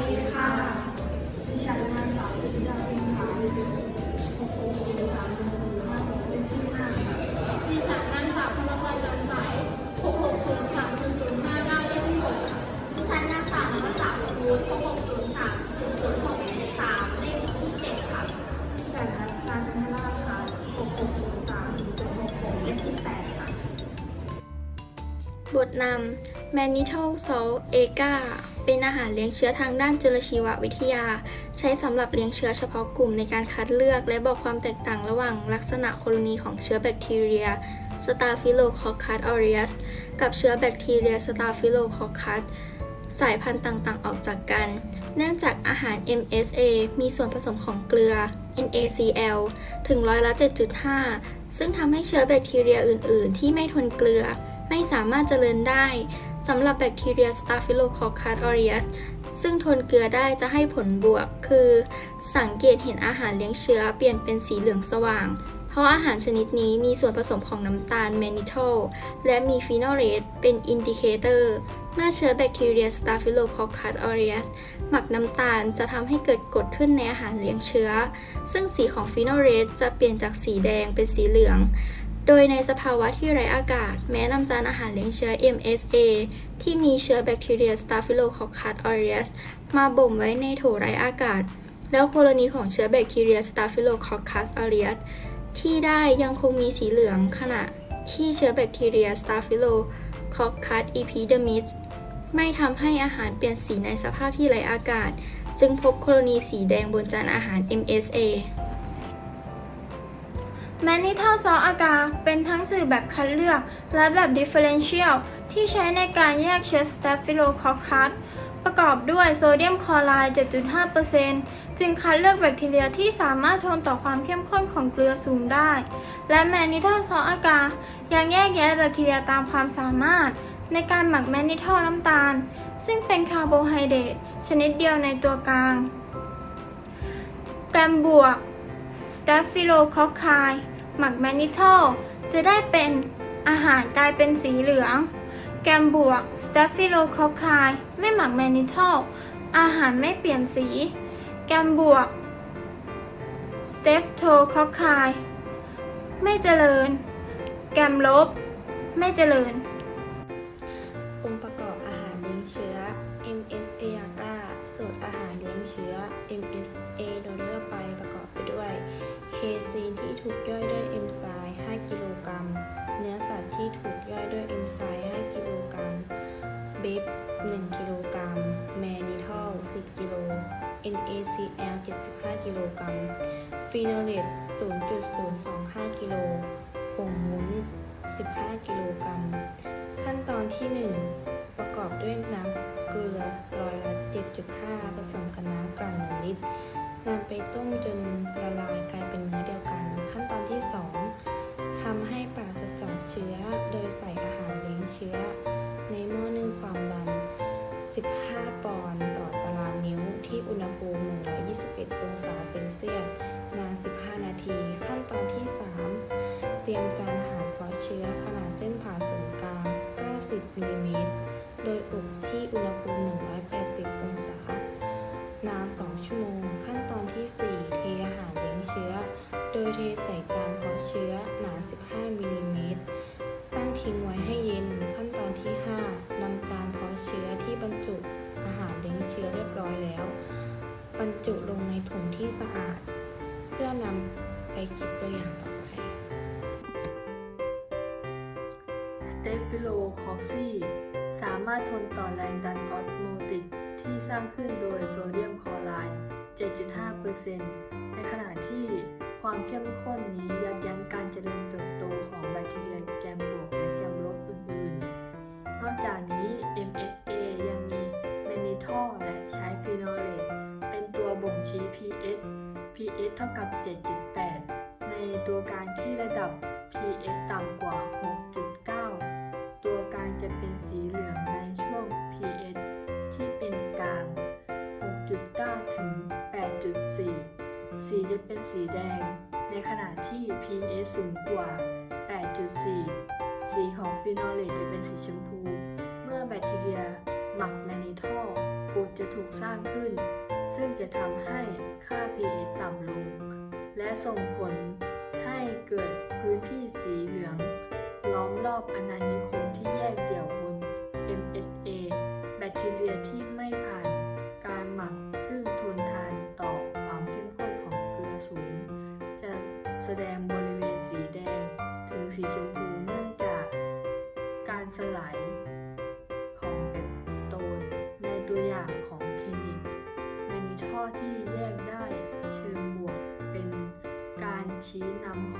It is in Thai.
ดีค่ะดิฉันนางสาวสุธิดาพิมพาหกหกศูนย์สามหนึ่งศูนย์ห้าหกเป็นที่ห้าค่ะดิฉันนางสาวพลพรจันทร์ใส6603005เล่มที่หกค่ะดิฉันนางสาวนัทสาวพูด6603 006 3เล่มที่7ค่ะดิฉันนัชชาธนราชค่ะหกหกศูนย์สามศูนย์ศูนย์หกหกเลขที่แปดค่ะบทนำ Mannitol Salt a g a เป็นอาหารเลี้ยงเชื้อทางด้านจุลชีววิทยา ใช้สำหรับเลี้ยงเชื้อเฉพาะกลุ่มในการคัดเลือก และบอกความแตกต่างระหว่างลักษณะโคโลนีของเชื้อแบคทีเรีย Staphylococcus aureus กับเชื้อแบคทีเรีย Staphylococcus สายพันธุ์ต่างๆ ออกจากกัน เนื่องจากอาหาร MSA มีส่วนผสมของเกลือ NaCl ถึงร้อยละ 7.5 ซึ่งทำให้เชื้อแบคทีเรียอื่น ๆ ที่ไม่ทนเกลือ ไม่สามารถเจริญได้ สำหรับแบคทีเรีย Staphylococcus aureus ซึ่งทนเกลือได้จะให้ผลบวก คือ สังเกตเห็นอาหารเลี้ยงเชื้อเปลี่ยนเป็นสีเหลืองสว่าง เพราะอาหารชนิดนี้มีส่วนผสมของน้ำตาลแมนิโทลและมีฟีนอลเรตเป็นอินดิเคเตอร์เมื่อเชื้อแบคทีเรีย Staphylococcus aureus หมักน้ำตาลจะทำให้เกิดกรดขึ้นในอาหารเลี้ยงเชื้อ ซึ่งสีของฟีนอลเรตจะเปลี่ยนจากสีแดงเป็นสีเหลือง โดยในสภาวะที่ไร้อากาศ แม้นำจานอาหารเลี้ยงเชื้อ MSA ที่มีเชื้อแบคทีเรีย Staphylococcus aureus มาบ่มไว้ในโถไร้อากาศ แล้วโคโลนีของเชื้อแบคทีเรีย Staphylococcus aureus ที่ได้ยังคงมีสีเหลืองขณะที่เชื้อแบคทีเรีย Staphylococcus epidermis ไม่ทำให้อาหารเปลี่ยนสีในสภาพที่ไร้อากาศ จึงพบโคโลนีสีแดงบนจานอาหาร MSA แมนนิเทลซอสอากา เป็นทั้งสื่อแบบคัดเลือก และแบบ differential ที่ใช้ในการแยกเชื้อ Staphylococcus ประกอบด้วยโซเดียมคลอไรด์ 7.5%จึงคัดเลือกแบคทีเรียที่สามารถทนต่อความเข้มข้นของเกลือสูงได้ และแมนนิเทลซอสอากา ยังแยกแยะแบคทีเรียตามความสามารถ ในการหมักแมนนิเทลน้ำตาล ซึ่งเป็นคาร์โบไฮเดรตชนิดเดียวในตัวกลาง แกรมบวก Staphylococci หมักแมนนิโทลจะได้เป็นอาหารกลายเป็นสีเหลือง แกมบวก Staphylococci ไม่หมักแมนนิโทลอาหารไม่เปลี่ยนสี แกมบวก Streptococci ไม่เจริญ แกมลบ ไม่เจริญ องค์ประกอบอาหารเลี้ยงเชื้อ MSA ยาก้าสูตรอาหารเลี้ยงเชื้อ MSA โดยทั่วไปประกอบไปด้วย เคซีนที่ถูกย่อย ฟีโนเลต0.025 กิโลผงวุ้น 15 กิโลกรัม ขั้นตอนที่ 1 ประกอบด้วยน้ำเกลือร้อยละ 7.5 ผสมกับน้ำกลั่น1ลิตรนำไปต้มจนละลายกลายเป็นเนื้อเดียวกัน ขั้นตอนที่ 2ทำให้ปราศจากเชื้อโดยใส่อาหารเลี้ยงเชื้อ ในหม้อนึ่งความดัน 15 ปอนด์ต่อ นิ้วที่อุณหภูมิ 121 องศาเซลเซียส นาน 15 นาที ขั้นตอนที่ 3 เตรียมจานอาหารเพาะเชื้อขนาดเส้นผ่าศูนย์กลาง 90มิลลิเมตร โดยอบที่อุณหภูมิ 180 องศา นาน 2 ชั่วโมง ขั้นตอนที่ 4 เทอาหารเลี้ยงเชื้อ โดยเทใส่ จุลงในถุงที่สะอาด เพื่อนำไปเก็บตัวอย่างต่อไป สเตฟิโลคอซีสามารถทนต่อแรงดันออสโมติกที่สร้างขึ้นโดยโซเดียมคลอไรด์ 7.5%ในขณะที่ความเข้มข้นนี้ยับยั้ง pH pH เท่ากับ 7.8 ในตัวกลางที่ระดับ pH ต่ำกว่า 6.9 ตัวกลางจะเป็นสีเหลืองในช่วง pH ที่เป็นกลาง 6.9 ถึง 8.4 สีจะเป็นสีแดง ในขณะที่ pH สูงกว่า 8.4 สีของฟีนอลเลตจะเป็นสีชมพู เมื่อแบคทีเรียหมักแมนนิทอลกรดจะถูกสร้างขึ้น ซึ่งจะทำให้ค่า pH ต่ำลง และส่งผลให้เกิดพื้นที่สีเหลือง ล้อมรอบอนานิคมที่แยกเดี่ยวบน MSA แบคทีเรียที่ไม่ผ่านการหมักซึ่งทนทานต่อความเข้มข้นของเกลือสูง จะแสดงบริเวณสีแดง ถึงสีชมพูเนื่องจากการสลาย ชิงบ